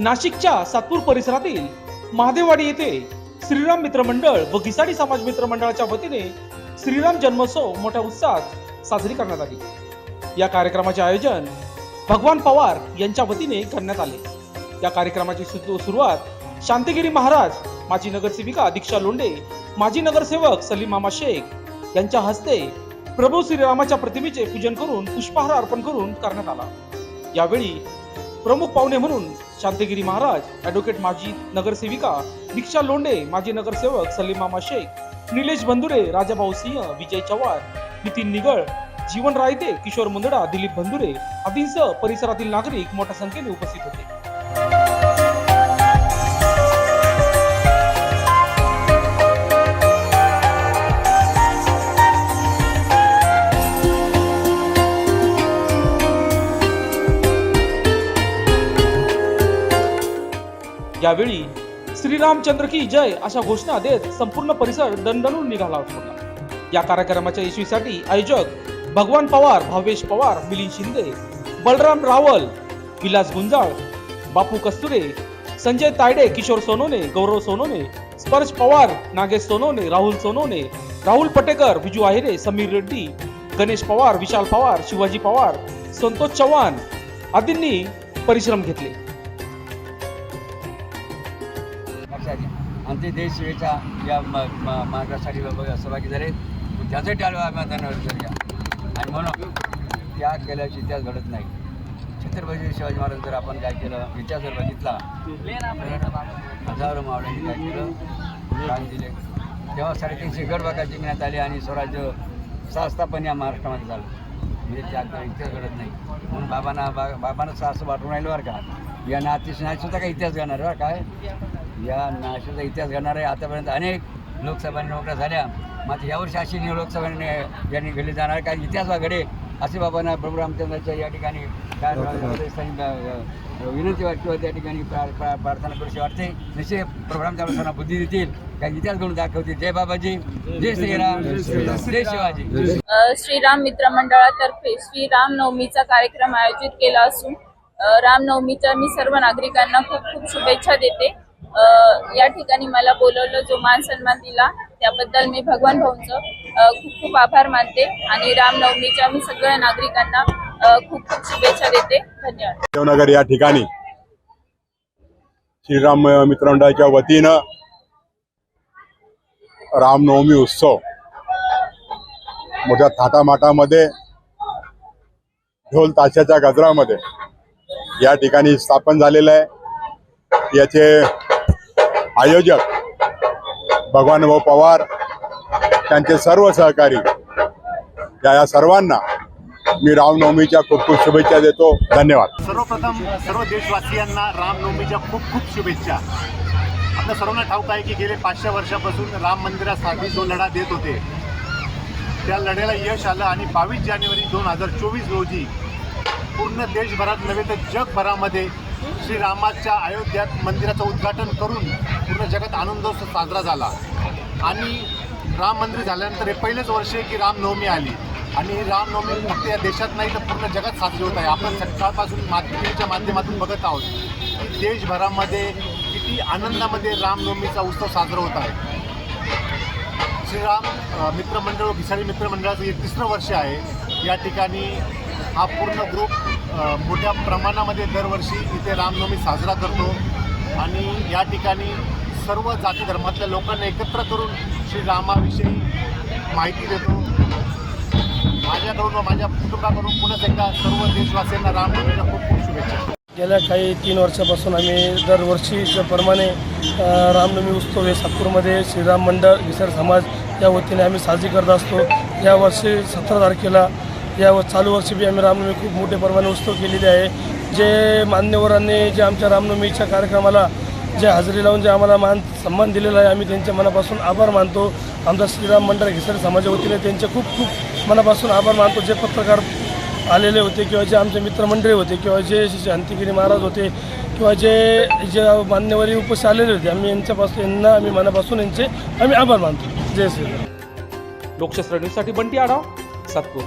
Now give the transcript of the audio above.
नाशिकच्या सातपूर परिसरातील महादेववाडी येथे श्रीराम मित्र मंडळ व घिसाडी समाज मित्र मंडळाच्या वतीने श्रीराम जन्मोत्सव मोठ्या उत्साहात साजरी करण्यात आली. या कार्यक्रमाचे आयोजन भगवान पवार यांच्या वतीने करण्यात आले. या कार्यक्रमाची सुरुवात शांतिगिरी महाराज माजी नगरसेविका दीक्षा लोंडे माजी नगरसेवक सलीम मामा शेख यांच्या हस्ते प्रभू श्रीरामाच्या प्रतिमेचे पूजन करून पुष्पहार अर्पण करून करण्यात आला. यावेळी प्रमुख पाहुणे म्हणून शांतगिरी महाराज ॲडव्होकेट माजी नगरसेविका दीक्षा लोंडे माजी नगरसेवक सलीम मामा शेख निलेश बंधुरे राजाभाऊ सिंह विजय चव्हाण नितीन निगळ जीवन रायते किशोर मुंदडा दिलीप बंधुरे आदींसह परिसरातील नागरिक मोठ्या संख्येने उपस्थित होते. यावेळी श्रीरामचंद्र की जय अशा घोषणा देत संपूर्ण परिसर दणदणून निघाला होता. या कार्यक्रमाच्या यशवीसाठी आयोजक भगवान पवार भावेश पवार मिलिंद शिंदे बलराम रावल विलास गुंजाळ बापू कस्तुरे संजय तायडे किशोर सोनोने गौरव सोनोने स्पर्श पवार नागेश सोनोने राहुल सोनोने राहुल पटेकर विजू आहिरे समीर रेड्डी गणेश पवार विशाल पवार शिवाजी पवार संतोष चव्हाण आदींनी परिश्रम घेतले. लक्षात आणि ते देश सेवेच्या या म- म- मार्गासाठी सहभागी झाले. त्यासाठी आलो आम्ही धन्यवाद घ्या आणि म्हणून त्या केल्याची इतिहास घडत नाही. छत्रपती शिवाजी महाराज जर आपण काय केलं इतिहास जर बघितला हजारो मावळ्यांनी काय केलं प्राण दिले. तेव्हा साडेतीनशे गड बघायची जिंकण्यात आले आणि स्वराज्य सहस्थापन या महाराष्ट्रामध्ये झालं. म्हणजे त्या इतिहास घडत नाही. म्हणून बाबांना बा बाबांना असं वाटून राहिलं बरं का. या नातीश सुद्धा काही इतिहास घेणार बरं काय या नाशिकचा इतिहास घडणार आहे. आतापर्यंत अनेक लोकसभा निवडणुका झाल्या. मात्र यावर्षी अशी निवड लोकसभा यांनी घडली जाणार आहे. कारण इतिहास हा घडेल असे बाबांना प्रभू रामचंद्राच्या या ठिकाणी काय विनंती वाटते त्या ठिकाणी प्रा- प्रा- प्रार्थना करूशी वाटते. निश्चय प्रभू रामचंद्रांना बुद्धी देतील. काही इतिहास घडून दाखवतील. जय बाबाजी. जय श्रीराम. जय शिवाजी. श्रीराम मित्र मंडळातर्फे श्रीराम नवमीचा कार्यक्रम आयोजित केला असून रामनवमीच्या मी सर्व नागरिकांना खूप खूप शुभेच्छा देते. या ठिकाणी मला बोलवलं जो मान सन्मान दिला त्याबद्दल मी भगवान भाऊंचं खूप खूप आभार मानते आणि रामनवमीच्या मी सगळ्या नागरिकांना खूप खूप शुभेच्छा देते. धन्यवाद. देवनगर या ठिकाणी. श्रीराम मित्रमंडळाच्या वतीनं रामनवमी उत्सव मोठ्या थाटामाटामध्ये ढोल ताशाच्या गजरामध्ये या ठिकाणी स्थापन झालेलं आहे. याचे आयोजक भगवान भाऊ पवार त्यांचे सर्व सहकारी या या सर्वांना मी रामनवमीच्या खूप खूप शुभेच्छा देतो. धन्यवाद. सर्वप्रथम सर्व देशवासियांना रामनवमीच्या खूप खूप शुभेच्छा. आपल्या सर्वांना ठाऊक आहे की गेले पाचशे वर्षापासून राम मंदिरासाठी जो लढा देत होते त्या लढ्याला यश आलं आणि बावीस जानेवारी दोन हजार चोवीस रोजी पूर्ण देशभरात नव्हे तर जगभरामध्ये श्रीरामाच्या अयोध्यात मंदिराचं उद्घाटन करून पूर्ण जगात आनंदोत्सव साजरा झाला. आणि राम मंदिर झाल्यानंतर हे पहिलेच वर्ष आहे की रामनवमी आली. आणि ही रामनवमी फक्त या देशात नाही तर पूर्ण जगात साजरी होत आहे. आपण सकाळपासून माध्यमाच्या माध्यमातून बघत आहोत. की देशभरामध्ये किती आनंदामध्ये रामनवमीचा उत्सव साजरा होत आहे. श्रीराम मित्रमंडळ घिसाडी मित्रमंडळाचं हे तिसरं वर्ष आहे. या ठिकाणी हा पूर्ण ग्रुप मोठ्या प्रमाणामध्ये दरवर्षी इथे रामनवमी साजरा करतो. आणि या ठिकाणी सर्व जाती धर्मातल्या लोकांना एकत्र करून श्रीरामाविषयी माहिती देतो. माझ्याकडून व माझ्या कुटुंबाकडून पुन्हा एकदा सर्व देशवासियांना रामनवमीला खूप खूप शुभेच्छा. गेल्या काही तीन वर्षापासून आम्ही दरवर्षीच्या प्रमाणे रामनवमी उत्सव हे सातपूरमध्ये श्रीराम मंडळ विसर समाज या वतीने आम्ही साजरी करत असतो. यावर्षी सतरा तारखेला या चालू वर्षी बी आम्ही रामनवमी खूप मोठ्या प्रमाणे उत्सव केलेले आहे. जे मान्यवरांनी जे आमच्या रामनवमीच्या कार्यक्रमाला जे हजेरी लावून जे आम्हाला मान सन्मान दिलेला आहे आम्ही त्यांच्या मनापासून आभार मानतो. आमचा श्रीराम मंडळ घिसर समाजा वतीने त्यांचे खूप खूप मनापासून आभार मानतो. जे पत्रकार आलेले होते किंवा जे आमचे मित्रमंडळी होते किंवा जे शांतिगिरी महाराज होते किंवा जे जे मान्यवरी उपस्थित आलेले होते आम्ही यांच्यापासून यांना आम्ही मनापासून यांचे आम्ही आभार मानतो. जय श्रीराम. लोकशास्त्र न्यूजसाठी बंटी आढाव सातपूर.